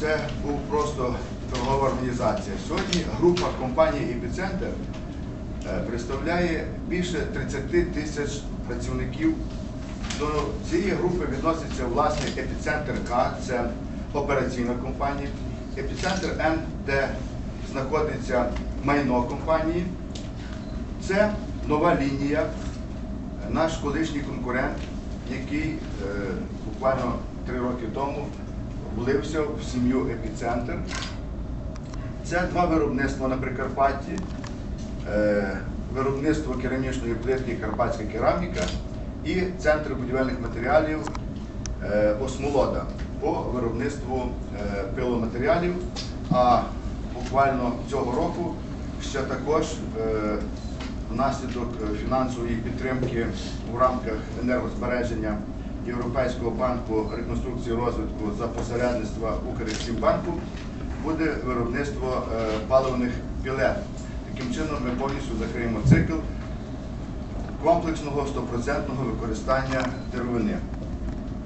це був просто торгова організація. Сьогодні група компанії Епіцентр е, представляє більше 30 тисяч працівників. До цієї групи відноситься власне Епіцентр К, це операційна компанія, Епіцентр М, де знаходиться майно компанії. Це нова лінія, наш колишній конкурент, який е, буквально три роки тому влився в сім'ю Епіцентр. Це два виробництва на Прикарпатті. Е, виробництво керамічної плитки Карпатська кераміка і центр будівельних матеріалів е, Осмолода по виробництву е, пиломатеріалів. А буквально цього року ще також внаслідок фінансової підтримки в рамках енергозбереження Європейського банку реконструкції розвитку за посередництва Укрексімбанку буде виробництво е, паливних пілет. Таким чином ми повністю закриємо цикл комплексного 100% використання деревини.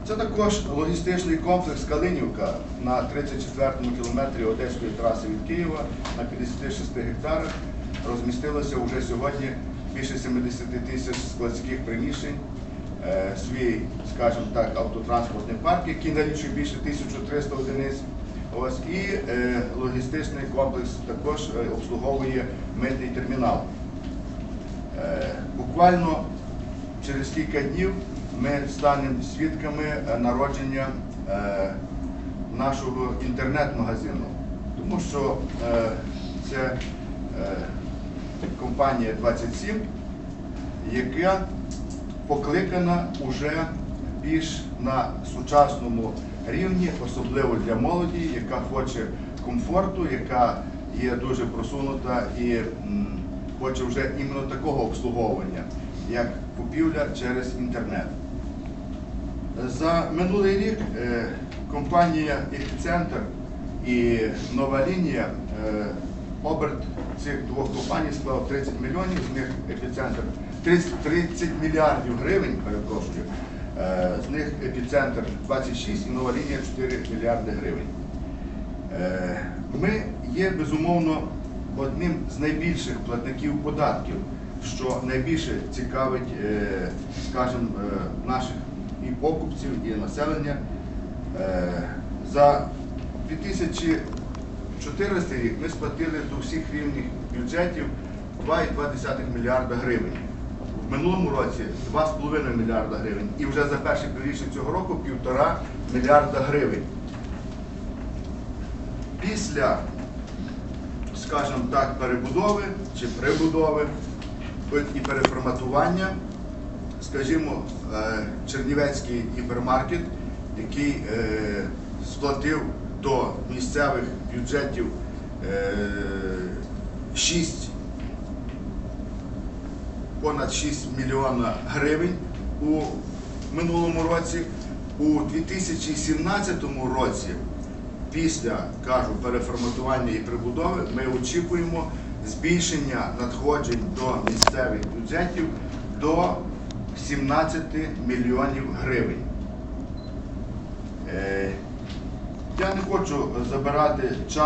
Це також логістичний комплекс Калинівка на 34-му кілометрі Одеської траси від Києва на 56 гектарах. Розмістилося вже сьогодні більше 70 тисяч складських приміщень, свій, скажімо так, автотранспортний парк, який налічує більше 1300 одиниць. Ось, і е, логістичний комплекс також е, обслуговує митний термінал. Е, Буквально через кілька днів ми станемо свідками е, народження е, нашого інтернет-магазину, тому що е, це е, компанія 27, яка покликана уже більш на сучасному рівні, особливо для молоді, яка хоче комфорту, яка є дуже просунута і хоче вже іменно такого обслуговування, як купівля через інтернет. За минулий рік е, компанія «Епіцентр» і нова лінія е, оберт цих двох компаній склав 30 мільйонів, з них епіцентр 30, 30 мільярдів гривень, перепрошую. Е, З них епіцентр 26 і нова лінія 4 мільярди гривень. Е, Ми є безумовно одним з найбільших платників податків, що найбільше цікавить, е, скажімо, наших і покупців, і населення. За 2014 рік ми сплатили до всіх рівнів бюджетів 2,2 мільярда гривень. Минулому році 2,5 мільярда гривень. І вже за перше півріччя цього року 1,5 мільярда гривень. Після, скажімо так, перебудови чи прибудови і переформатування, скажімо, е, Чернівецький гіпермаркет, який е, сплатив до місцевих бюджетів е, 6 понад 6 мільйона гривень у минулому році. У 2017 році, після кажу, переформатування і прибудови, ми очікуємо збільшення надходжень до місцевих бюджетів до 17 мільйонів гривень. Е, Я не хочу забирати час.